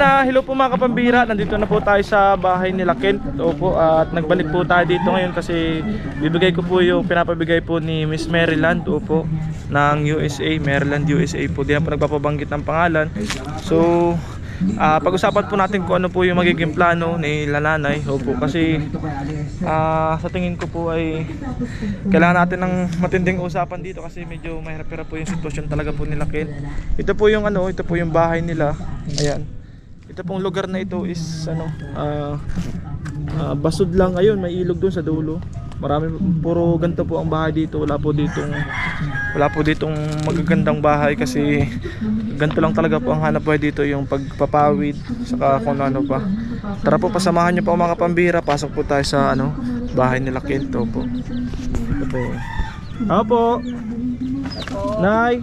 Na, hello po mga kapambira. Nandito na po tayo sa bahay nila Kent. Opo, at nagbalik po tayo dito ngayon kasi bibigay ko po yung pinapabigay po ni Miss Maryland. Opo, ng USA, Maryland USA po. Di na po nagpapabanggit ng pangalan. So, ah, pag-usapan po natin kung ano po yung magiging plano ni Lananay. Opo, kasi ah, sa tingin ko po ay kailangan natin ng matinding usapan dito kasi medyo mahirap-hirap po yung sitwasyon talaga po nila Kent. Ito po yung ano, ito po yung bahay nila. Ayan. Ito pong lugar na ito is ano, ah ah, basod lang ayun, may ilog doon sa dulo. Marami puro ganito po ang bahay dito. Wala po ditong wala po ditong magagandang bahay kasi ganito lang talaga po ang hanap buhay dito yung pagpapawid saka kung ano pa. Tara po pasamahan niyo po mga pambira. Pasok po tayo sa ano, bahay nila Kento po. Ito po. Apo. Nay,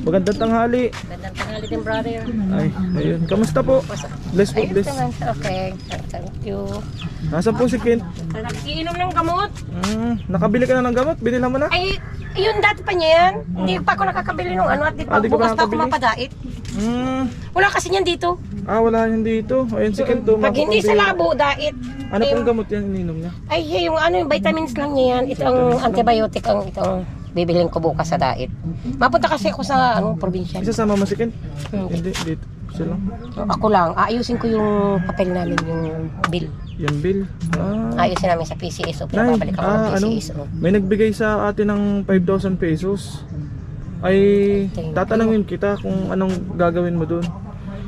magandang tanghali. Gandang tanghali din, brother. Ay, ayun. Kamusta po? Bless po, bless. Okay. Thank you. Nasaan po si Kent? Nagiinom ng gamot. Mm, nakabili ka na ng gamot? Binila mo na? Ay, yun dati pa niya yan. Hindi pa ako nakakabili ng ano at di Ah, pa di pa bukas pa ako mapadait. Mm, Wala kasi niyan dito. ah, wala yan dito. Ayun si Kent. Pag hindi sa labo, dait. Ano pong gamot yan ininom niya? Ay, yung ano, yung vitamins lang niya yan. Itong antibiotic ang itong bibilhin ko bukas sa dait. Mapunta kasi ako sa ano, probinsya. Isasama mo si Kent? Hindi. Hindi, dito. Siya lang. Ako lang, aayusin ko yung papel namin, yung bill. Yan, Bill. Ah, Ayusin namin sa PCSO. Nay, Pinapabalik ako ng ah, ano? PCSO. May nagbigay sa atin ng 5,000 pesos. Ay, Thank you. tatanungin kita kung anong gagawin mo doon.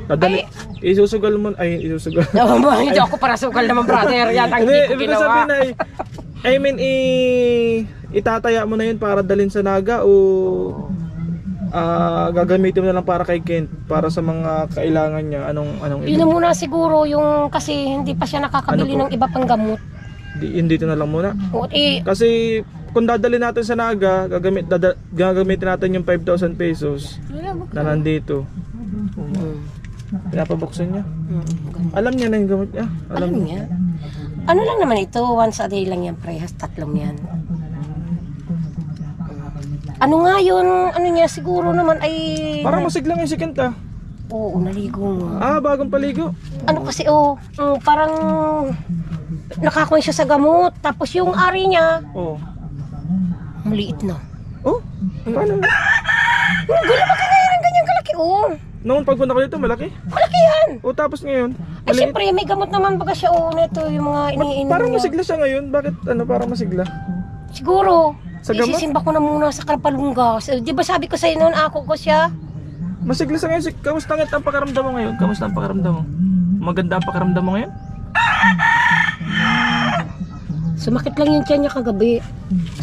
Dadali, isusugal mo, ay, isusugal. No, hindi ako para sukal naman brother. Yan ang Hindi, ko ibig ginawa. sabihin na, I mean, i, itataya mo na yun para dalhin sa Naga o ah gagamitin mo na lang para kay Kent para sa mga kailangan niya? Anong anong Yun na muna siguro yung kasi hindi pa siya nakakabili Ano ng iba pang gamot. di, yun dito na lang muna? O, eh, kasi kung dadalhin natin sa Naga gagamit dada, gagamitin natin yung 5,000 pesos na nandito. Pinapabuksan niya? Alam niya na yung gamot niya? Alam, alam niya. Ano lang naman ito, once a day lang yan, prehas, tatlong yan. Ano nga yun, ano niya, siguro naman ay... parang masiglang yung si Kent ah Oo, naligo nga. ah bagong paligo Ano kasi, oh, mm, parang nakakuha siya sa gamot. Tapos yung ari niya, oh maliit na. oh paano Ang gulo ba kaya ng ganyan kalaki, oh. noon pagpunta ko dito malaki Malaki yan. oh tapos ngayon Ay, maliit. syempre, may gamot naman baga siya, oh, nito, yung mga iniinom Parang niya. masigla siya ngayon. Bakit ano parang masigla? Siguro, Sa gamot? isisimba ko na muna sa Kalpalunga. So, Di ba sabi ko sa'yo noon, ako ko siya? Masigla siya ngayon. Kamusta nga ang pakiramdam mo ngayon? Kamusta ang pakiramdam mo? Maganda ang pakiramdam mo ngayon? Sumakit lang yung tiyan niya kagabi.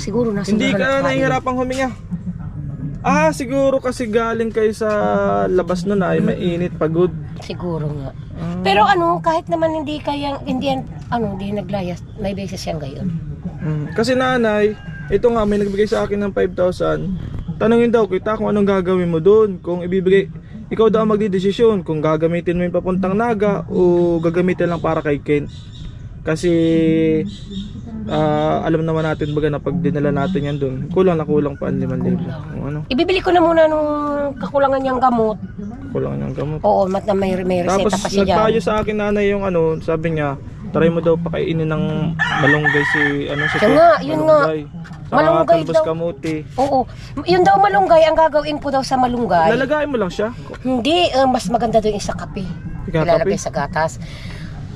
Siguro nasa Hindi ka nahihirapang huminga. Ah, siguro kasi galing kayo sa labas nun ay mainit, pagod. Siguro nga. Ah. Pero ano, kahit naman hindi kayang, hindi yan, ano, hindi naglayas, may beses siyang gayon. Mm. Kasi nanay, ito nga may nagbigay sa akin ng 5,000. Tanungin daw kita kung anong gagawin mo doon. Kung ibibigay, ikaw daw ang magdidesisyon kung gagamitin mo yung papuntang Naga o gagamitin lang para kay Kent. Kasi ah, alam naman natin baga na pag dinala natin yan doon, kulang na kulang pa ang 5,000. Kung ano, Ibibili ko na muna nung kakulangan niyang gamot. kulang ng gamot. Oo, mat na may, may reseta Tapos pa siya dyan. nagpayo sa akin nanay yung ano, sabi niya, try mo daw pakainin ng malunggay si ano si Siya nga, yun nga. Sa Malunggay talbos daw. kamuti. Oo. Yun daw malunggay, ang gagawin ko daw sa malunggay. Lalagayin mo lang siya. Hindi, eh, mas maganda doon yung sa kape. Ilalagay kape? sa gatas.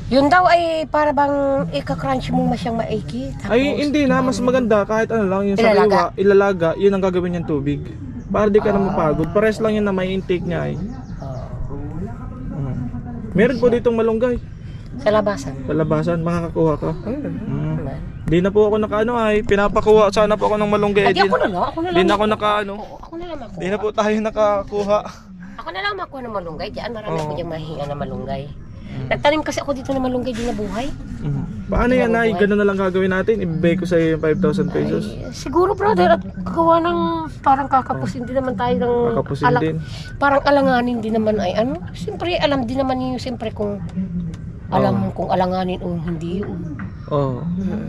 Yun daw ay para bang ika-crunch mo masyang maiki. Tapos, Ay, hindi na. Mas maganda kahit ano lang. Yung sa Ilalaga. iwa, ilalaga, yun ang gagawin niyang tubig. Para di ka na Ah. mapagod. Pares lang yun na may intake niya ay. Oo. Mm. Meron po ditong malunggay. Sa labasan. Sa labasan, makakakuha ka. Mm. Mm. Naman. Di na po ako nakaano ay. Pinapakuha sana po ako ng malunggay. Ay, di Di, ako na lang. Ako na lang. di na ako nakaano. Oo, ako na lang makuha. Di na po tayo nakakuha. Ako na lang makuha ng malunggay. Diyan marami Oo. ako diyang mahinga na malunggay. Nagtanim kasi ako dito ng malunggay di nabuhay. Mm. Paano yan ay? Ganun na lang gagawin natin. Ibibigay ko sa iyo yung 5,000 pesos. Ay, siguro brother, at gawa ng parang kakapusin din naman tayo ng Kakapusin din. Parang alanganin din naman ay ano. Siyempre alam din naman niyo siyempre kung alam kung alanganin o hindi yun. Oo. Mm.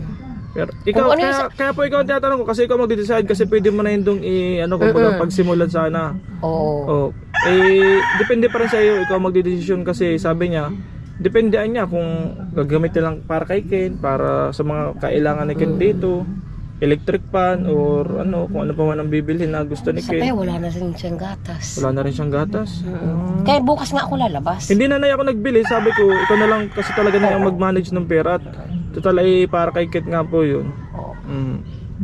Pero ikaw, Kung ano kaya, yung kaya po ikaw ang tinatanong ko kasi ikaw magde-decide kasi pwede mo na yun dong i, ano, kung baga pagsimulan sana. Oo. Oh, Eh, depende pa rin sa iyo. Ikaw magdidesisyon kasi sabi niya, dependean niya kung gagamitin lang para kay Ken, para sa mga kailangan ni Ken dito, electric fan or ano, kung ano pa man ang bibilhin na gusto ni Sa kaya Ken. wala na rin siyang gatas. Wala na rin siyang gatas. Mm. Kaya bukas nga ako lalabas. Hindi na na ako nagbili, sabi ko, ikaw na lang kasi talaga na yung mag-manage ng pera at total ay para kay Ken nga po yun. Oo. Mm.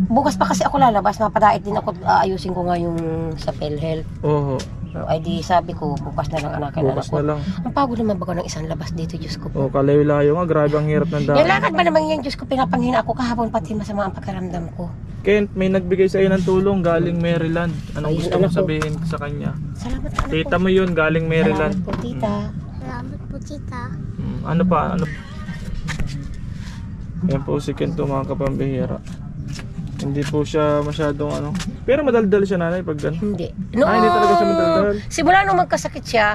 Bukas pa kasi ako lalabas, mapadait din ako, aayusin ko nga yung sa PhilHealth. Oo, ay di sabi ko, bukas na lang anakin na bukas ako. na lang. Ang pagod naman baga ng isang labas dito, Diyos ko po. Oh, kalayo-layo nga, grabe ang hirap ng Yung daan. lakad ba naman yan, Diyos ko, pinapanghina ako kahapon pati masama ang pakiramdam ko. Kent, may nagbigay sa iyo ng tulong galing Maryland. Anong Ayun, gusto mo anak ko. sabihin sa kanya? Salamat anak Tita ko. mo yun, galing Maryland. Salamat po, tita. Salamat po, tita. Mm, ano pa? Ano? Yan po si Kento mga kapambihira. Hindi po siya masyadong ano. Pero madaldal siya nanay pag gano'n. Hindi. Ah, hindi talaga siya madaldal. Simula nung magkasakit siya,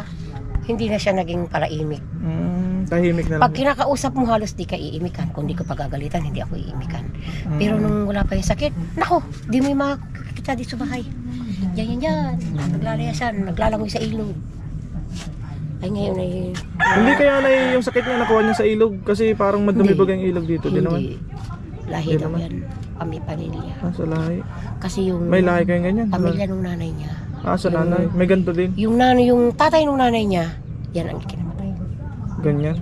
hindi na siya naging palaimik. Mm, tahimik na lang. Pag kinakausap mo halos di ka iimikan. Kung di ko pagagalitan, hindi ako iimikan. Mm. Pero nung wala pa yung sakit, nako, di mo yung makakita dito sa bahay. Yan, yan, yan. Naglalayasan, naglalangoy sa ilog. Ay ngayon ay... Hindi kaya na yung sakit niya nakuha niya sa ilog kasi parang madumi Hindi. baga yung ilog dito. Di naman. Lahi daw naman. yan. Kami pamilya. Ah, sa lahi. Kasi yung May lahi kayong ganyan. pamilya nung nanay niya. Ah, sa nanay. May ganito din. Yung nanay, yung tatay nung nanay niya, yan ang kinamatay. Ganyan.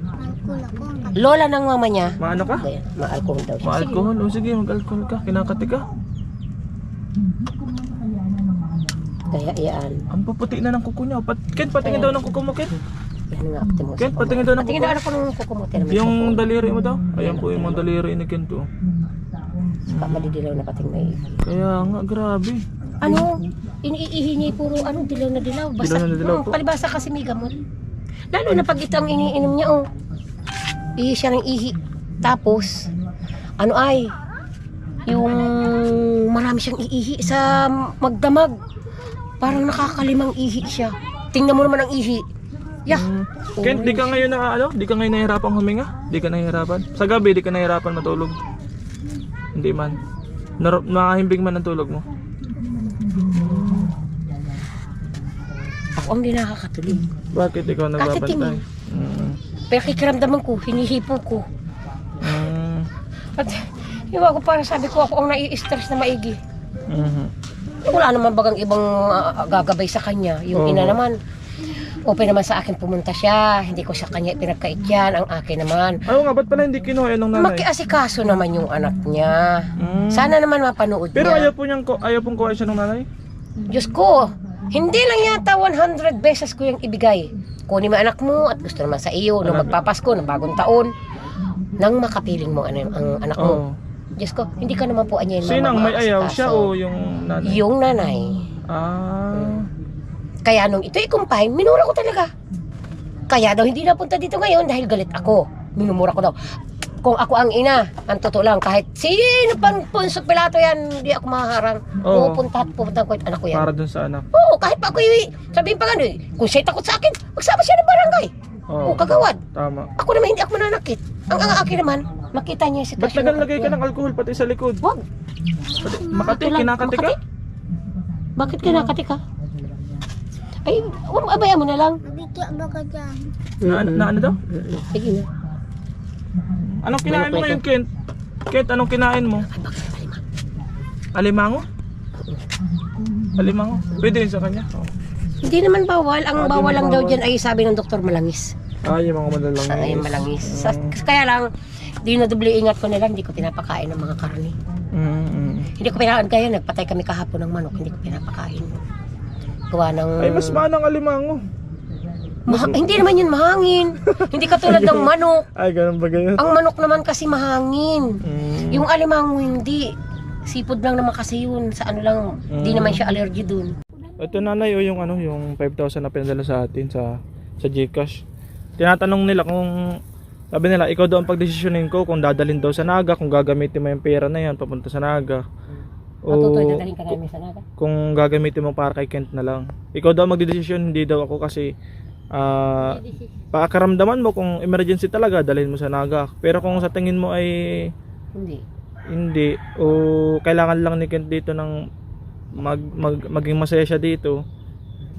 Lola ng mama niya, Maano ka? Ayan, ma-alcohol daw siya. Ma-alcohol? O sige, mag-alcohol ka. Kinakati ka. Kaya yan. Ang puputi na ng kuko niya. Pat Ken, patingin daw ng kuko mo, Ken. Yan nga, pati mo. Ken, patingin daw ng Patingin kuko. na anak ko nung kukumote naman. Yung daliri mo daw. Ayan po yung mga daliri ni Ken to. Saka madidilaw na pating may... Kaya nga, grabe. Ano? Iniihi niya puro ano, dilaw na dilaw. Basta, Dilaw na dilaw oh, po. palibasa kasi may gamot. Lalo na pag ito ang iniinom niya, oh. Ihi siya ng ihi. Tapos, ano ay, yung marami siyang iihi sa magdamag. Parang nakakalimang ihi siya. Tingnan mo naman ang ihi. Yah! Mm. Ken, di ka ngayon na ano? Di ka ngayon nahihirapan huminga? Di ka nahihirapan? Sa gabi, di ka nahihirapan matulog? Hindi man. Nar nakahimbing man ang tulog mo? Ako ang di nakakatuloy. Bakit ikaw nagbabantay? Mm. Pero kikiramdaman ko, hinihipo ko. Mm. At iwa ko para sabi ko ako ang nai-stress na maigi. Mhm. Wala naman bagang ibang ah, gagabay sa kanya. Yung Oo. ina naman, open naman sa akin pumunta siya. Hindi ko sa kanya pinagkait yan. Ang akin naman. Ayaw nga, ba't pala hindi kinuha ng nanay? Makiasikaso naman yung anak niya. Mm. Sana naman mapanood Pero niya. ayaw po niyang, ko- ayaw pong kuha siya ng nanay? Diyos ko, hindi lang yata 100 beses ko yung ibigay. Kunin mo anak mo at gusto naman sa iyo nung Anak- magpapasko ng bagong taon nang makapiling mo ano, ang anak mo. Oo. Diyos ko, hindi ka naman po anyayin Sino ang may ayaw? Siya o yung nanay? Yung nanay. Ah. Kaya nung ito i-combine, minura ko talaga. Kaya daw hindi napunta dito ngayon dahil galit ako. Minumura ko daw. Kung ako ang ina, ang totoo lang, kahit sino pang punso pilato yan, hindi ako maharang. Oo. Pupunta at pupunta ko anak ko yan. Para dun sa anak. Oo, kahit pa ako iwi. Sabihin pa eh, kung siya'y takot sa akin, magsama siya ng barangay. Oo. O kagawad. Tama. Ako naman hindi ako mananakit. Ang ang akin naman, makita niya yung Ba't sitwasyon. nagalagay ka ng alcohol pati sa likod? Wag. Pati, makati, lang, kinakati ka? Makati. Bakit kinakati ka? Ay, um, abayan mo na lang. Mabigyan ba ka dyan? Na, na ano daw? Sige na. Anong kinain mo ngayon, Kent? Kent, anong kinain mo? Alimango? Alimango? Pwede rin sa kanya. Oh. Hindi naman bawal. Ang Ah, di bawal naman lang daw bawal. dyan ay sabi ng doktor malangis. Ah, yung mga malalangis. Ay, malangis. Sa, Mm. kaya lang, di na doble ingat ko nila, hindi ko pinapakain ng mga karne. Mm, mm. Hindi ko pinapakain. Kaya nagpatay kami kahapon ng manok, hindi ko pinapakain. Gawa ng... Ay, mas manang alimango. Maha- hindi naman yun mahangin. hindi katulad ng manok. Ay, ganun ba ganyan? Ang manok naman kasi mahangin. Mm. Yung alimango hindi. Sipod lang naman kasi yun. Sa ano lang, di Mm. naman siya allergy dun. Ito nanay o yung ano, yung 5,000 na pinadala sa atin sa sa GCash. Tinatanong nila kung sabi nila, ikaw daw ang pagdesisyonin ko kung dadalhin daw sa Naga, kung gagamitin mo yung pera na yan papunta sa Naga. Matutoy, dadaling ka namin sa naga. kung gagamitin mo para kay Kent na lang. Ikaw daw magdedesisyon, hindi daw ako kasi ah pakaramdaman mo kung emergency talaga, dalhin mo sa Naga. Pero kung sa tingin mo ay Hindi. hindi o kailangan lang ni Kent dito ng mag, mag maging masaya siya dito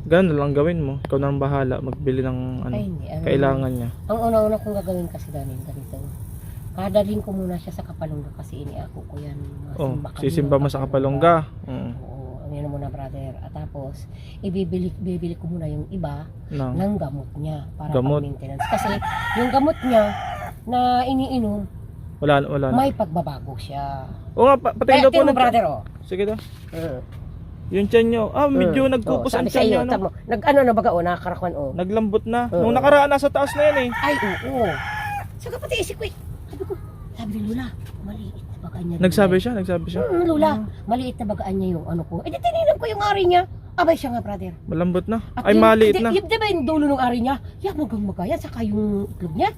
Ganun na lang gawin mo. Ikaw na ang bahala magbili ng ano, Ay, hindi. Ano, kailangan niya. Ang una-una kong gagawin kasi danin ganito. Kadalhin ko muna siya sa kapalungga kasi ini ako ko yan. Oh, Masimba kami sisimba ng mo sa kapalongga. Mm. Oo, ano yun muna brother. At tapos, ibibili, bibili ko muna yung iba No. ng gamot niya para Gamot. maintenance. Kasi yung gamot niya na iniinom, Wala wala na. may pagbabago siya. O nga, pa, patayin Kaya daw po tingnan mo ng brother oh. Sige daw. Mm. Yung tiyan nyo. Ah, medyo Mm. nagkukos Oh, ang tiyan iyo, nyo. Ano? tamo, nag ano na baga oh, nakakarakuan oh. Naglambot na. Oo. Nung nakaraan, nasa taas na yan eh. Ay, oo. Saka pati isip ko eh. Sabi ni Lula, maliit na bagaan niya. Nagsabi siya, nagsabi siya. Hmm, Lula, maliit na bagaan niya yung ano ko. Eh, di tinignan ko yung ari niya. Abay siya nga, brother. Malambot na. At Ay, yung- maliit di- na. Yung, di ba yung dulo ng ari niya? Yan, magang magayan. Saka yung itlog niya.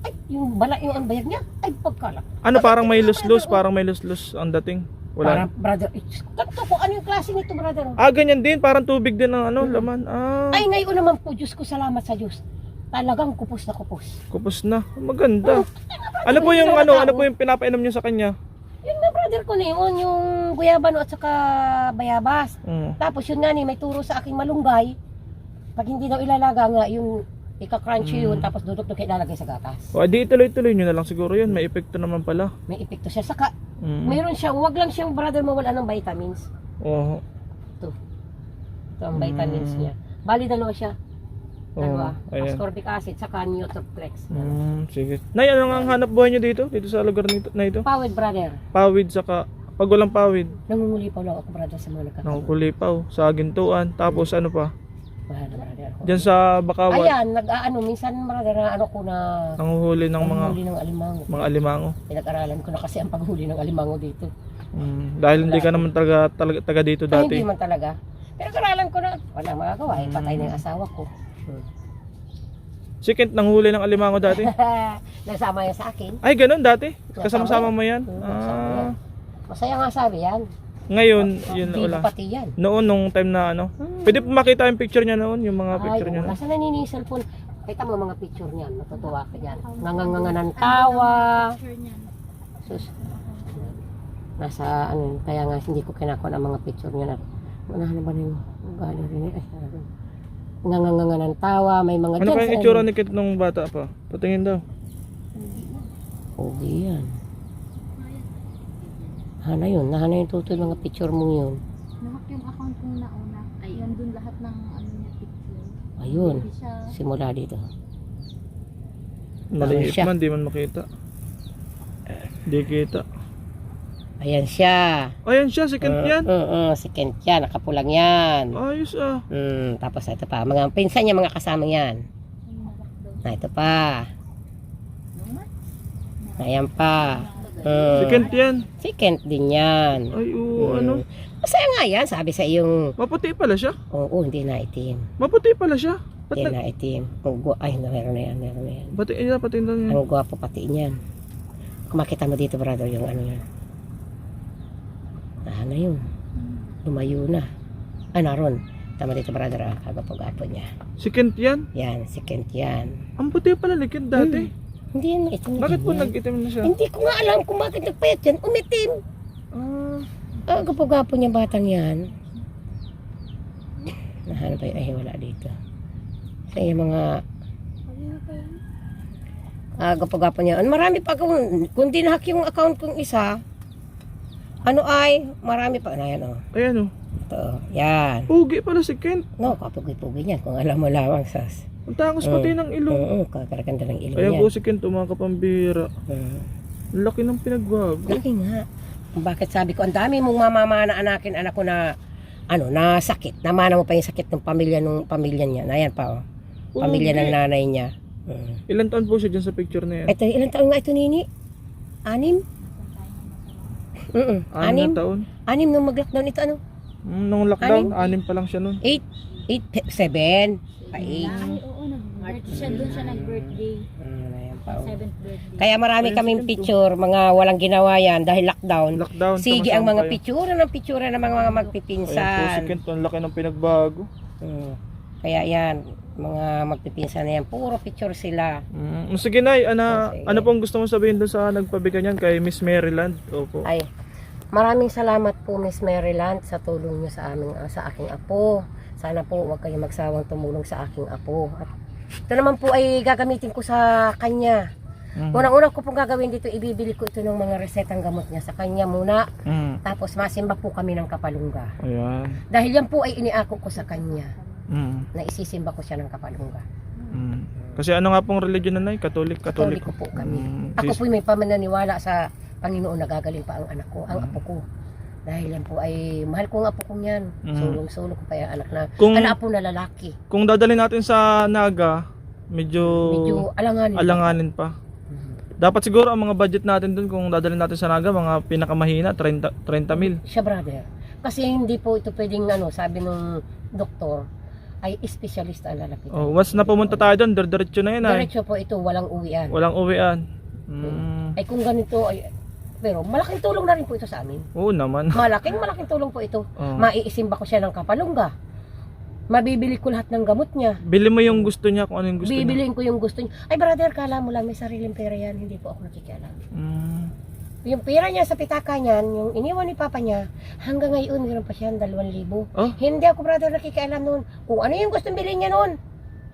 Ay, yung bala, yung ang bayag niya. Ay, pagkala. Ano, parang may lus-lus, parang may lus-lus ang dating. Wala. brother, eh, ganito ko, ano yung klase nito, brother? Ah, ganyan din. Parang tubig din ang ano, Mm. laman. Ah, Ay, ngayon naman po, Diyos ko, salamat sa Diyos. Talagang kupos na kupos. kupos na. Maganda. Oh, Ano po yung Yung ano, ano po yung pinapainom niyo sa kanya? Yun na, brother ko na yun, yung guyabano at saka bayabas. Mm. Tapos yun nga ni, may turo sa aking malunggay. Pag hindi daw ilalaga nga, yung ika-crunchy Mm. yun, tapos dudok-duk ilalagay sa gatas. O, di tuloy-tuloy nyo na lang siguro yun. May epekto naman pala. May epekto siya. Saka, Mm. mayroon siya, wag lang siyang brother mawala ng vitamins. Oo. Ito ang vitamins Mm. niya. Bali dalawa siya. Dalawa. Oo, ayan. Ascorbic acid, saka neutroplex. Mm, sige. Nay, ano nga ang hanap buhay nyo dito? Dito sa lugar nito, na ito? Pawid brother. Pawid saka pag walang pawid, Nangunguli pa lang ako brother sa mga nagkakaroon. nakukulipaw sa gintuan. Tapos ano pa? Mahal na brother. ako. Diyan sa Bakawan, Ayan, nag-ano, minsan brother na ano ko na nanguhuli ng mga panghuli ng alimango. mga alimango. Pinag-aralan ko na kasi ang paghuli ng alimango dito. Mm, dahil hindi ka naman taga, taga, taga dito Ay, dati. hindi man talaga. Pero karalan ko na, wala magagawa, eh, patay na yung asawa ko. Hmm. Si Kent nanghuli ng alimango dati. Nagsama yan sa akin. Ay, ganun dati. Kasama-sama mo yan. Hmm, Ah, Masaya nga sabi yan. ngayon, yun Hindi wala. pati yan. Noon, nung time na ano. Pwede po makita yung picture niya noon, yung mga Ay, picture niya. oo, noon. nasa nanini yung cellphone. Kita mo mga picture niyan, matutuwa ka yan. Nanganganganan tawa. Sus. Nasa ano, kaya nga hindi ko kinakon ang mga picture niya na. Na ba na yung gallery niya? Ay, ano. Nanganganganan tawa, may mga Ano dyan kaya itsura ni nung bata pa? Patingin daw. Pogi yan. Hana yun, nahana yung tutoy mga picture mo yun. Nahak yung account kong nauna. Yan dun lahat ng ano niya picture. Ayun, Hindi siya simula dito. Maliit siya. man, di man makita. Di kita. Ayan siya. Ayan siya, si Kent yan. Uh, uh, si Kent yan, nakapulang yan. Ayos ah. Mm, tapos ito pa, mga pinsan niya, mga kasama yan. Na ito pa. Ayan pa. Mm, Kent yan. Kent din yan. Ay, oo, Mm. ano. Masaya nga yan, sabi sa iyong, Maputi pala siya. oo, hindi na itim. Maputi pala siya. Ba't Hindi na itim. Ang gu- Ay, meron na yan, meron na yan. Pati, eh, pati na niya. Ang gwapo pati niyan. Kung makita mo dito, brother, yung ano yan. Ah, na yun. Lumayo na. Ah, naroon. Tama dito, brother, ah. Kagapo-gapo niya. Si Kent yan. Yan, si Kent yan. Ang puti pala ni Kent dati. Hindi yan, ito na Bakit po yan. nag-itim na siya? Hindi ko nga alam kung bakit nagpayat yan. Umitim. Ah, Ah, gapo-gapo niya batang yan. Nahanap yun? Ay, wala dito. Sa yung mga ah, gapo-gapo niya. Ano, Marami pa kung, kung dinhack yung account kong isa, ano ay, marami pa. Ano yan, oh. ayan oh. Ito, oh. yan. Pugi pala si Kent. No, kapugi-pugi niyan. Kung alam mo lamang, sas. Ang tangos pati ng ilong. Oo, kakaraganda ng ilong Ayan niya. po si Kent, oh, mga kapambira. Mm. Ang laki ng pinagbago. Laki nga. Kung Bakit sabi ko, ang dami mong mamamana anakin anak ko na ano, na sakit. Namana mo pa yung sakit ng pamilya ng pamilya niya. Na yan pa, oh. Pamilya ng nanay niya. Mm. Ilan taon po siya dyan sa picture na yan? Ito, ilang taon nga ito, Nini? Anim? Mm Anim Anim? na taon. Anim nung mag-lockdown ito, ano? Mm, nung lockdown, anim pa lang siya nun. Eight? Eight? pe- Seven? Pa eight? Ay, oo, nag-birthday siya. Doon siya nag-birthday. Mm, ayan pa, oh. Seventh birthday. Kaya marami Ayun, kaming picture, mga walang ginawa yan dahil lockdown. Lockdown. Sige ang mga kayo. picture ng picture ng mga, mga Ayan po si magpipinsan. Kent, ang laki ng pinagbago. Mm. Kaya yan, mga magpipinsan na yan, puro picture sila. Mm, sige Nay, ana, Oh, sige. ano pong gusto mong sabihin doon sa nagpabigan yan kay Miss Maryland? Opo. Ay, Maraming salamat po Miss Maryland sa tulong niyo sa aming ah, sa aking apo. Sana po huwag kayong magsawang tumulong sa aking apo. At ito naman po ay gagamitin ko sa kanya. Mhm. Unang-una ko pong gagawin dito, ibibili ko ito ng mga resetang gamot niya sa kanya muna. Mm. Tapos masimba po kami ng kapalungga. Ayan. Dahil yan po ay iniako ko sa kanya Mm. na isisimba ko siya ng kapalungga. Mm. Kasi ano nga pong religion na nay? Katolik, Katolik. Katoliko po kami. Mm. Ako po may pamananiwala sa Panginoon na gagaling pa ang anak ko, ang Mm. apo ko. Dahil yan po ay mahal ko ang apo kong yan. Mm. Sulong-sulong ko pa yung anak na, Kung anak po na lalaki. kung dadalhin natin sa Naga, medyo, Medyo alanganin. alanganin pa. Mhm. Dapat siguro ang mga budget natin dun kung dadalhin natin sa Naga, mga pinakamahina 30 30 mil. Siya brother. Kasi hindi po ito pwedeng ano, sabi nung doktor, ay specialist ang lalaki. Oh, once na pumunta tayo doon, diretso na yun ay. Diretso po ito, walang uwian. Walang uwian. Mm. Ay kung ganito, ay, pero malaking tulong na rin po ito sa amin. Oo naman. Malaking malaking tulong po ito. Oh. Maiisimba ko siya ng kapalungga. Mabibili ko lahat ng gamot niya. Bili mo yung gusto niya kung ano yung gusto niya. Bibiliin ko yung gusto niya. Ay brother, kala mo lang may sariling pera yan. Hindi po ako nakikialam. Mm. Yung pera niya sa pitaka niyan, yung iniwan ni papa niya, hanggang ngayon meron pa siya ng 2,000. Oh. Hindi ako brother nakikialam noon. Kung ano yung gustong bilhin niya noon.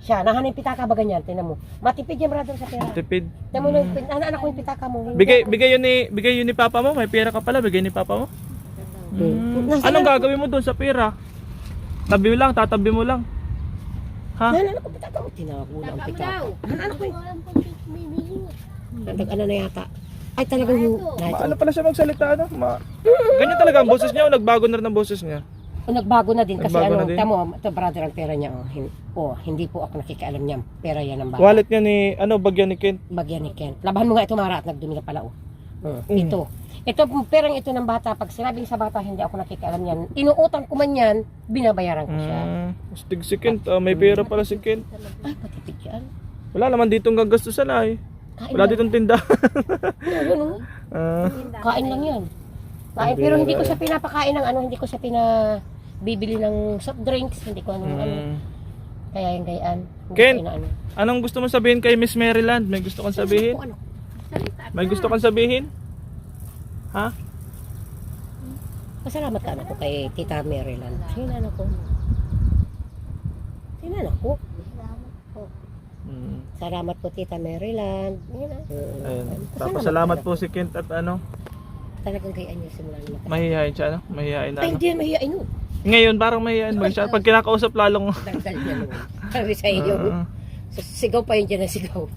Siya, nahanap yung pitaka ba ganyan? Tinan mo. Matipid yan brother sa pera. Tipid. Tinan mo na yung pin- anak ko yung pitaka mo. Hindi Bigay ako- bigay yun ni bigay yun ni papa mo, may pera ka pala, bigay ni papa mo. Hmm. Mm. Nasaan Anong na- gagawin mo doon sa pera? Tabi mo lang, tatabi mo lang. Ha? Nahanap ko pitaka mo. Tinakula ang pitaka. Nahanap ko yung Nag-ano na yata. Ay talagang yung... Ma- ano pala siya magsalita ano? Ma Ganyan talaga ang boses niya o nagbago na rin ang boses niya? O, nagbago na din kasi Nagbago ano, na din? tamo, ito brother ang pera niya. Oh, hin- oh, hindi po ako nakikialam niya. Pera yan ng bata. Wallet niya ni ano bagyan ni Kent. Bagyan ni Ken. Labahan mo nga ito Mara at nagdumi na pala oh. Hmm, Mm. Ito. Ito pong perang ito ng bata. Pag sinabing sa bata hindi ako nakikialam yan. Inuutang ko man yan, binabayaran ko siya. Mm. Astig si Kent, ah, may pera pala si Kent. Ay, patipid yan. Wala naman ditong gagastusan ay. Kain Wala lang. ditong tinda. Ayun, oh. Ah, Kain lang yan. Kain, pero hindi ko siya pinapakain ng ano, hindi ko siya pina bibili ng soft drinks, hindi ko ano, ano. mm. Kaya yung gayaan. Hindi Ken! ko inaano. Anong gusto mo sabihin kay Miss Maryland? May gusto kang sabihin? Kung ano. May gusto kang sabihin? Ha? Pasalamat ka anak ko kay Tita Maryland. Sino anak ko? Sino anak ko? Mm. Salamat po Tita Maryland. Yun ah. Ayun. Tapos salamat po si Kent at ano, Talagang gayaan niya simula nila. mahihain siya ano? Mahihain na Ay, ano. hindi yan mahihain. Ngayon parang mahihain mo siya. Pag kinakausap lalong Dagdal niya naman. Sabi sa iyo. Ah. Sigaw pa yun dyan na sigaw.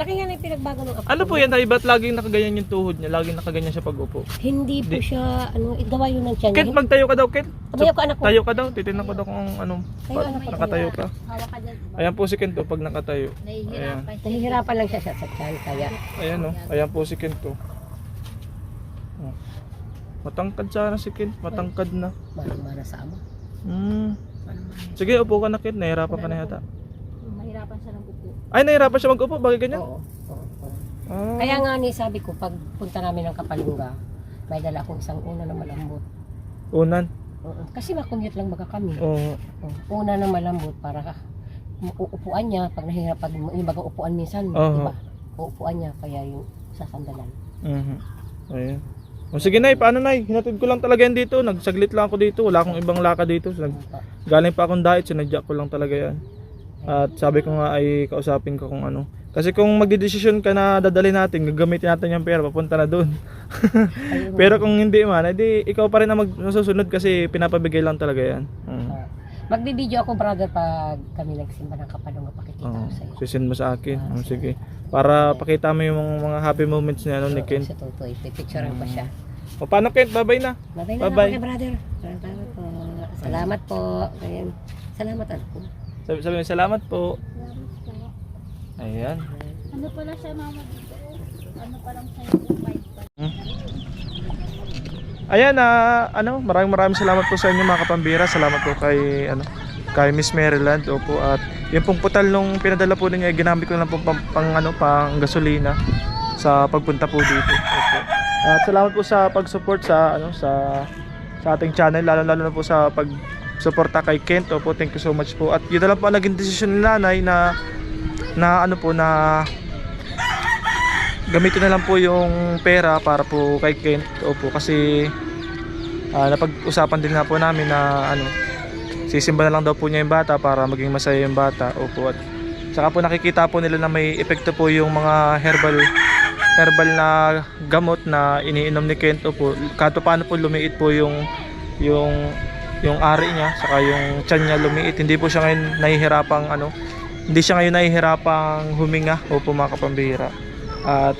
Laki nga na yung pinagbago ng apo. ano po yan? Ay, ba't laging nakaganyan yung tuhod niya? Laging nakaganyan siya pag upo. Hindi po Di- siya, ano, gawa yun ng tiyan niya. magtayo ka daw, Kent. Tumayo ka anak ko. Tayo ka daw. Titignan ko daw kung anong Tayo, pag anak ko. nakatayo ka. Hawa ka dyan. Ayan po si Kent oh, pag nakatayo. Nahihirapan siya. Nahihirapan lang siya sa sa tiyan, kaya. Ayan oh. Ayan po si Kent oh. Oh. Matangkad sana si Kent. Matangkad na. Mana-mana sa ama. Hmm. Sige, upo ka na Kent. Nahirapan ka na yata. Mahirapan siya ng buko. Ay, nahirapan siya mag-upo. Bakit ganyan? Oo. oo, oo. Ah. Kaya nga ni sabi ko, pag punta namin ng Kapalunga, may dala akong isang una na malambot. Unan. Oo. Kasi makumute lang baga kami. Oo. Oo. Una na malambot para uupuan niya pag nahihirap pag yung baga upuan minsan, Oo. di ba? Uupuan niya kaya yung sasandalan. Mhm. Ayan. O sige Nay, paano Nay? Hinatid ko lang talaga yan dito. Nagsaglit lang ako dito. Wala akong ibang laka dito. Nag galing pa akong diet, sinadya ko lang talaga yan. At sabi ko nga ay kausapin ko kung ano. Kasi kung magdidesisyon ka na dadali natin, gagamitin natin yung pera, papunta na doon. Pero kung hindi man, edi ikaw pa rin ang mag- masusunod kasi pinapabigay lang talaga yan. Mm. Oo. Magbibideo ako brother pag kami nagsimba ng Kapalunga pakikita Oo. ko sa iyo. Sisend mo sa akin. Oh, sige. Para pakita mo yung mga happy moments niya ano, ni Ken. Si Tutoy, pipicturean ko siya. O paano Ken? Bye-bye na. Babay na Bye-bye. Bye brother. Salamat po. Salamat po. Ayan. Salamat anak ko. Sabi, sabi mo, salamat po. Salamat po. Ayan. Ano pala siya mama dito? Ano pa lang siya yung five pa? Ayan na ano, maraming maraming salamat po sa inyo mga kapambira. Salamat po kay ano kay Miss Maryland opo at yung pong putal nung pinadala po niya ginamit ko na lang po pang, pang ano pang gasolina sa pagpunta po dito. Opo. At salamat po sa pag-support sa ano sa sa ating channel lalo lalo na po sa pag suporta kay Kent. Opo, thank you so much po. At yun na lang po naging desisyon ni nanay na na ano po na gamitin na lang po yung pera para po kay Kent. Opo, kasi ah, napag-usapan din nga po namin na ano, sisimba na lang daw po niya yung bata para maging masaya yung bata. Opo, at saka po nakikita po nila na may epekto po yung mga herbal herbal na gamot na iniinom ni Kent. Opo, pa paano po lumiit po yung yung yung ari niya saka yung tiyan niya lumiit. Hindi po siya ngayon nahihirapang ano hindi siya ngayon nahihirapang huminga opo mga kapambihira. At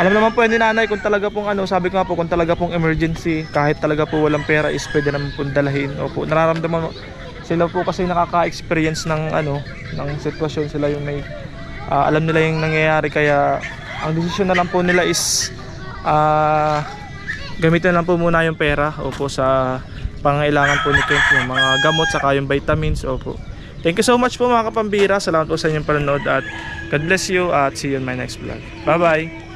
alam naman po yun ni nanay kung talaga pong ano sabi ko nga po kung talaga pong emergency kahit talaga po walang pera is pwede naman pong dalahin opo. Nararamdaman sila po kasi nakaka-experience ng ano ng sitwasyon. Sila yung may ah, alam nila yung nangyayari. Kaya ang desisyon na lang po nila is ah gamitin lang po muna yung pera opo sa pangailangan po ni Kent yung mga gamot saka yung vitamins. Opo. Thank you so much po mga kapambira. Salamat po sa inyong panonood at God bless you at see you in my next vlog. Bye bye